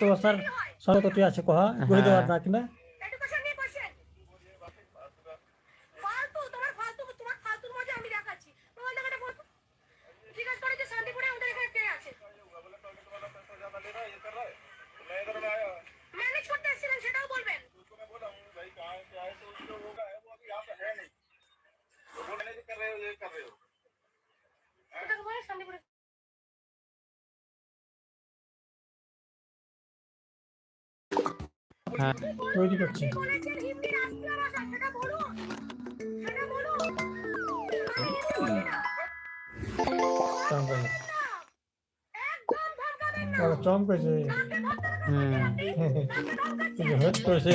ব্যবস্থার সহায়তা আছে কহা বলে দেওয়ার হ্যাঁ। না কিনা। कर रहे हो ये कर रहे हो হ্যাঁ। তৈরি করছি। চমকেছে হুম। হট করেছে।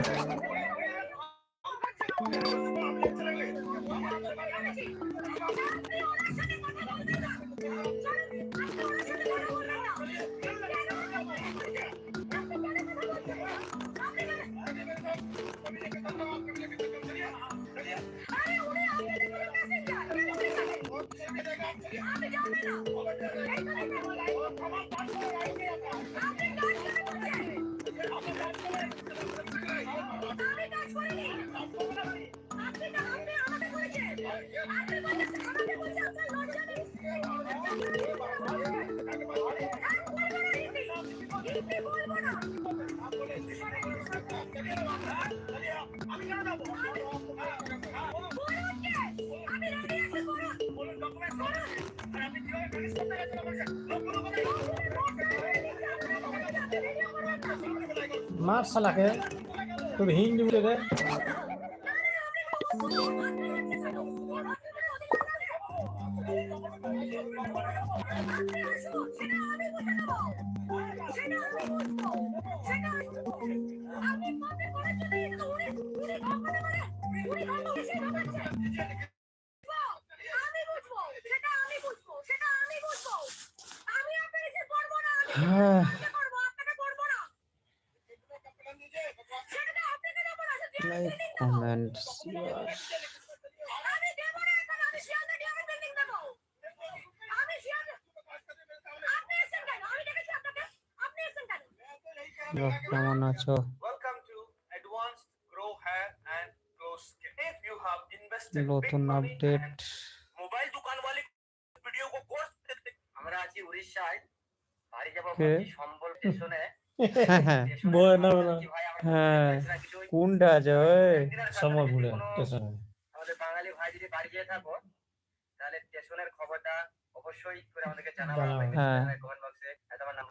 বলব না मार सलाके तुम हिंदी मिले হ্যাঁ। লাইক কমেন্টস কেমন আছো? নতুন আপডেট হ্যাঁ, হ্যাঁ।, হ্যাঁ। কোনটা আছে ওই? সমরপুরে আমাদের বাঙালি ভাই যদি বাড়ি গিয়ে থাকো তাহলে স্টেশনের খবরটা অবশ্যই করে আমাদেরকে জানাব। হ্যাঁ। কমেন্ট বক্সে তোমার নাম?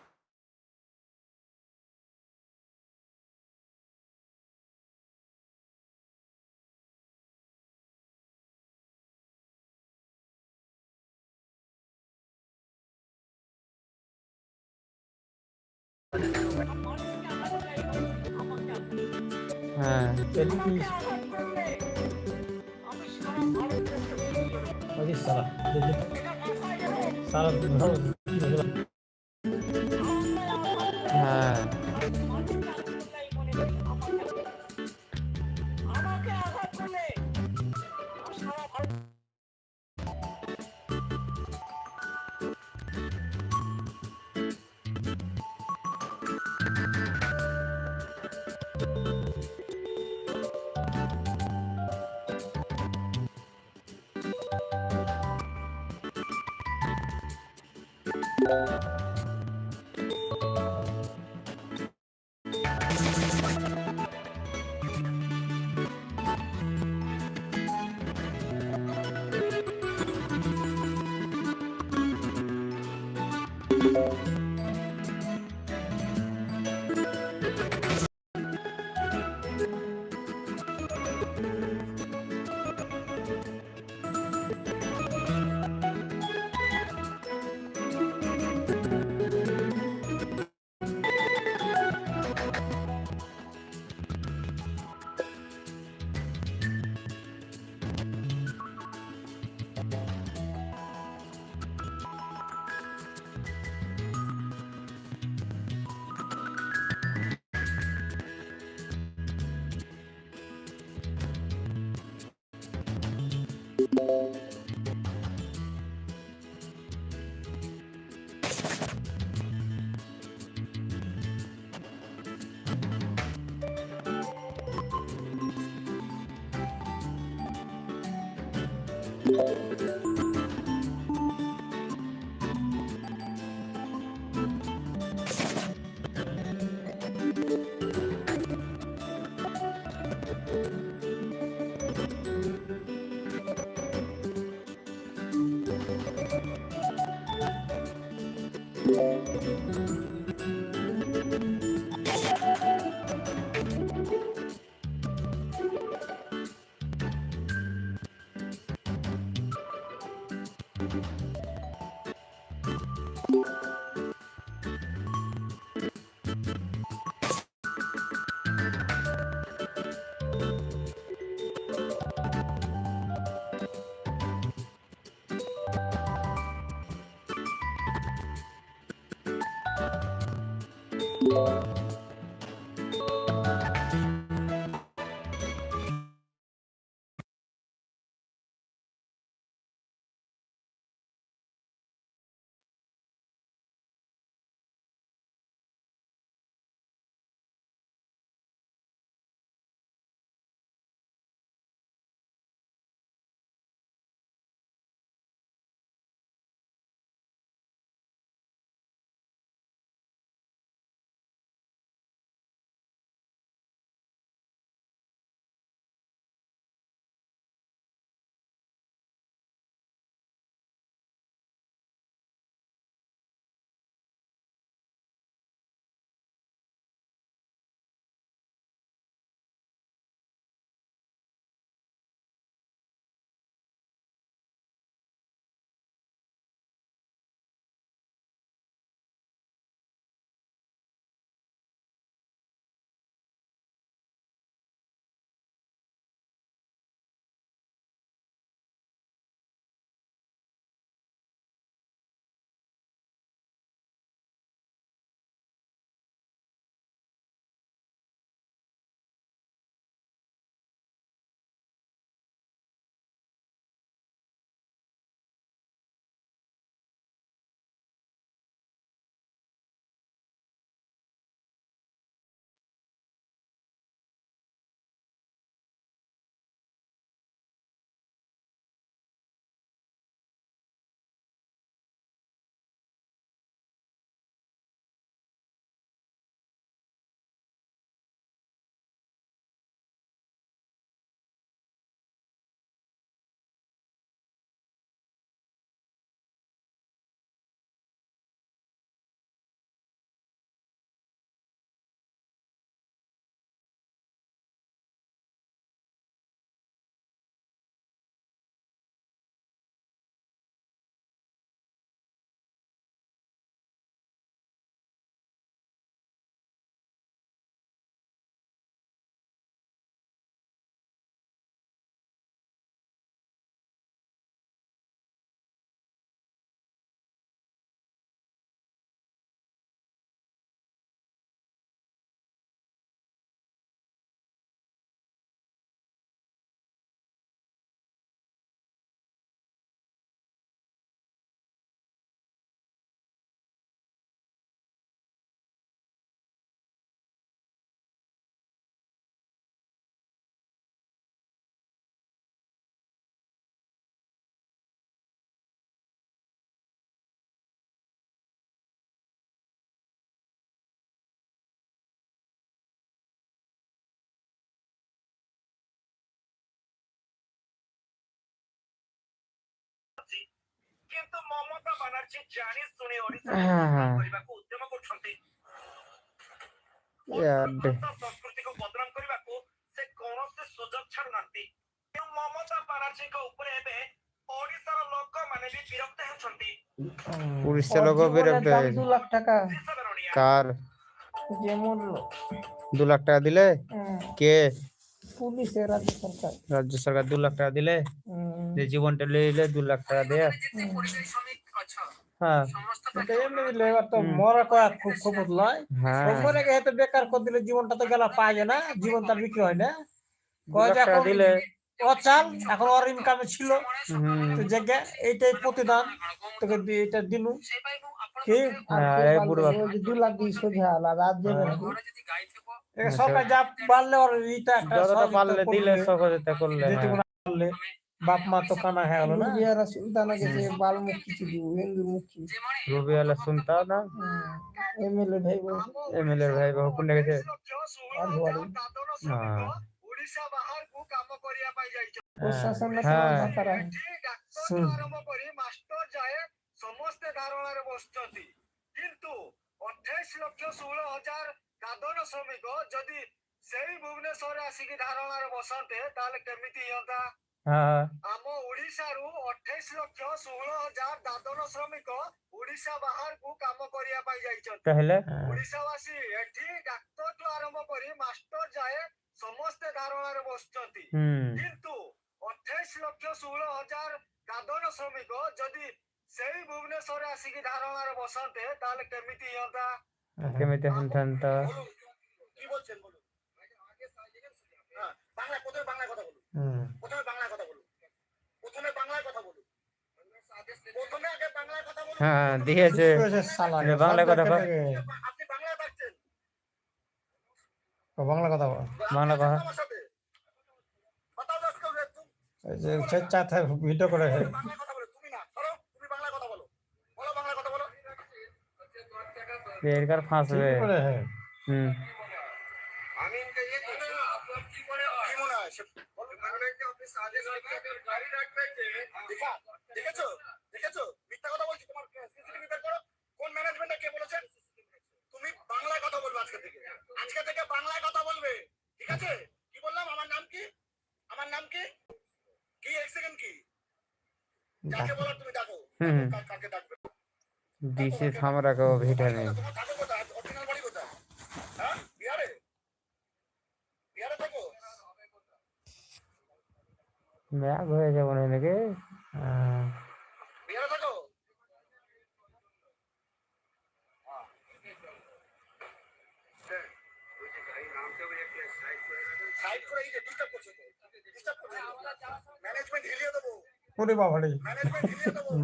হ্যাঁ। সারা সারা you କିନ୍ତୁ ମମତା ବାନାର୍ଜୀ ଜାଣି ଶୁଣି ଓଡ଼ିଶା ଆହା। କରିବାକୁ ଉଦ୍ୟମ କରୁଛନ୍ତି ইয়াডে ଭାଷା ସଂସ୍କୃତିକୁ ବଦନାମ କରିବାକୁ ସେ କୌଣସି ସୁଯୋଗ ଛାଡୁନାହାନ୍ତି ତେଣୁ ମମତା ବାନାର୍ଜୀଙ୍କ ଉପରେ ଏବେ ଓଡ଼ିଶାର ଲୋକମାନେ ବି ବିରକ୍ତ ହେଉଛନ୍ତି উড়িষ্যা লোক জীবনের বিরক্ত দাম হয়ে দু লাখ টাকা ଦେଶବରଣୀୟା কার যে মূল্য দু লাখ টাকা দিলে হুম, কে পুলিশের রাজ্য সরকার রাজ্য সরকার দু লাখ টাকা দিলে হুম, যে জীবনটা লিয়ে দু লাখ টাকা দেয়া। হ্যাঁ। এবার তো মরা কয়া খুব খবর লয়। হ্যাঁ। মরে বেকার করে দিলে জীবনটা তো গেলা পায় না জীবন তার বিক্রি হয় না। কয় লাখ যে টাকা এখন দিলে অচাল এখন ওর ইনকামে ছিল। হুম। তো জায়গা এইটাই প্রতিদান তোকে এটা দিনু। কি? হ্যাঁ, দু লাখ দিয়ে সোজা আলা রাত যাবে নাকি হ্যাঁ, সরকার যা পারলে ওর ইটা পারলে দিলে সহযোগিতা করলে যেটুকু হ্যাঁ। না পারলে বাপ মা তো কানা হয়ে গেল না বিহারা সুলতান যে বাল মুক্তি ছিল হিন্দু মুক্তি রবি আলা শুনতা না এমএলএ ভাই বল এমএলএ ভাই বহু কোনে গেছে হ্যাঁ ଓଡ଼ିଶା ବାହାରକୁ କାମ କରିବା ପାଇଁ ଯାଇଛନ୍ତି প্রশাসন হ্যাঁ। তারা ଏଠି ଡାକ୍ତରଠୁ ଶୁଣ। ଆରମ୍ଭ କରି ମାଷ୍ଟର ଯାଏ ସମସ୍ତେ ଧାରଣାରେ ବସିଛନ୍ତି କିନ୍ତୁ ଅଠେଇଶ ଲକ୍ଷ ଷୋହଳ ହଜାର ଦାଦନ ଶ୍ରମିକ ଯଦି ସେଇ ଭୁବନେଶ୍ୱରରେ ଆସିକି ଧାରଣାରେ ବସନ୍ତେ ତାହେଲେ କେମିତି ହୁଅନ୍ତା হ্যাঁ ଆମ ଓଡିଶାରୁ ଅଠେଇଶ ଲକ୍ଷ ଷୋହଳ ହଜାର ଦାଦନ ଶ୍ରମିକ ଓଡିଶା ବାହାରକୁ କାମ କରିବା ପାଇଁ ଯାଇଛନ୍ତି তাহলে ଓଡିଶାବାସୀ ଏଠି ଡାକ୍ତରଠୁ ଆରମ୍ଭ କରି ମାଷ୍ଟର ଯାଏ ସମସ୍ତେ ଧାରଣାରେ ବସିଛନ୍ତି হুম କିନ୍ତୁ ଅଠେଇଶ ଲକ୍ଷ ଷୋହଳ ହଜାର ଦାଦନ ଶ୍ରମିକ ଯଦି ସେଇ ଭୁବନେଶ୍ୱରରେ ଆସିକି ଧାରଣାରେ ବସନ୍ତେ ତାହେଲେ କେମିତି ହୁଅନ୍ତା কেমিতে হন্তান তো কি বলছেন বলুন হ্যাঁ, বাংলা প্রথমে বাংলায় কথা বলুন হুম প্রথমে বাংলায় কথা বলুন। প্রথমে বাংলায় কথা বলুন। প্রথমে আগে বাংলায় কথা বলুন। হ্যাঁ দিয়েছে। বাংলা। আপনি বাংলায় পাচ্ছেন বাংলা কথা বল। বাংলা কথা। ভিডিও করে কথা বলো তুমি না ধরো তুমি বাংলায় কথা বলো বলো বাংলায় কথা বলো এরকার ফাঁসবে ঠিক করে হ্যাঁ হুম আমি ইনকে ये করছি না আপনার কি মনে হয় কি মনে হয় বলুন মানে কি আপনি সাজে সরকারের গাড়ি রাখবে যে দেখা দেখেছ দেখেছ মিথ্যা কথা বলছি তোমার সিসিটিভি বের করো কোন ম্যানেজমেন্টে কে বলেছেন? তুমি বাংলায় কথা বলবে আজকে থেকে। আজকে থেকে বাংলায় কথা বলবে। ঠিক আছে? কি বললাম? আমার নাম কি? আমার নাম কি? কি? এক সেকেন্ড কি? যাকে বলার তুমি ডাকো। কাকে- ডাকবে? দিছে থামরা কো ভিটামিন কোথায়? হ্যাঁ? হয়ে যাব নাকি হ্যাঁ বিহারে থাকো সাইড করে এই যে ডিস্টার্ব করছে ডিস্টার্ব করছে ম্যানেজমেন্ট হিলিয়ে দেবো। ওরে বাবারে।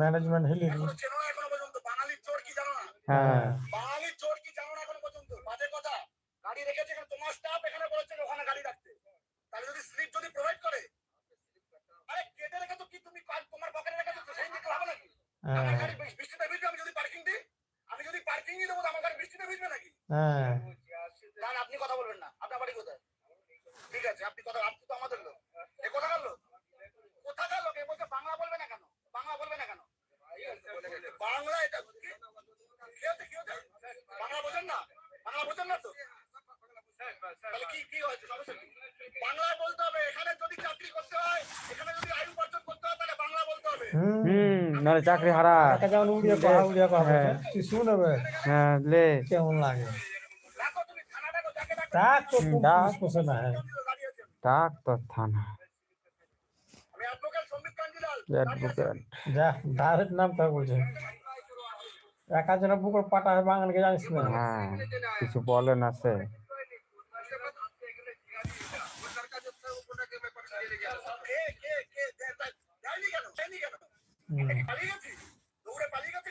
ম্যানেজমেন্ট হিলিয়ে দেবো। চেনো না এখনও পর্যন্ত? বাঙালির চোর কি জানো না? হ্যাঁ। বাঙালির চোর কি জানো না এখনও পর্যন্ত? বাজে কথা। গাড়ি রেখেছে এখানে তোমার স্টাফ এখানে বলেছে ওখানে গাড়ি রাখতে। তাহলে যদি স্লিপ যদি প্রোভাইড করে আরে কেটে রেখে তো কি তুমি তোমার পকেটে রেখে তো সেই হবে নাকি? আমার হ্যাঁ গাড়ি বৃষ্টিতে ভিজবে আমি যদি পার্কিং দিই আমি যদি দেবো আমার গাড়ি বৃষ্টিতে ভিজবে নাকি? হ্যাঁ। আপনি কথা বলবেন না। আপনার বাড়ি কোথায়? ঠিক আছে আপনি কথা আপনি তো আমাদের লোক। এ কোথাকার লোক? কোথাকার লোক? এ বলছে বাংলা বলবে না কেন? বাংলা বলবে না কেন? বাংলা এটা কি? কি কি হচ্ছে? বাংলা বোঝেন না? বাংলা বোঝেন না তো? তাহলে কি কি হয়েছে? সমস্যা কি? বাংলায় বলতে হবে এখানে যদি চাকরি করতে হয় এখানে যদি আয়ু উপার্জন করতে হয় তাহলে বাংলা বলতে হবে। হুম হুম চাকরি হারা। একা যেমন উড়িয়া কথা উড়িয়া কথা হ্যাঁ। তুই শুনবে হ্যাঁ লে। কেমন লাগে? ডাক তো ডাক। না হ্যাঁ। দাঁড়িয়েছেন ডাক তো থানা আমি অ্যাডভোকেট সম্বিত কাঞ্জিলাল অ্যাডভোকেট যা ডাইরেক্ট নাম তা বলছে। একা যেন বুকের পাটা হয় বাঙালিকে জানিস না। হ্যাঁ কিছু বলে না সে। কে কে কে যায়নি কেন যায়নি কেন হুম। পালিয়ে গেছে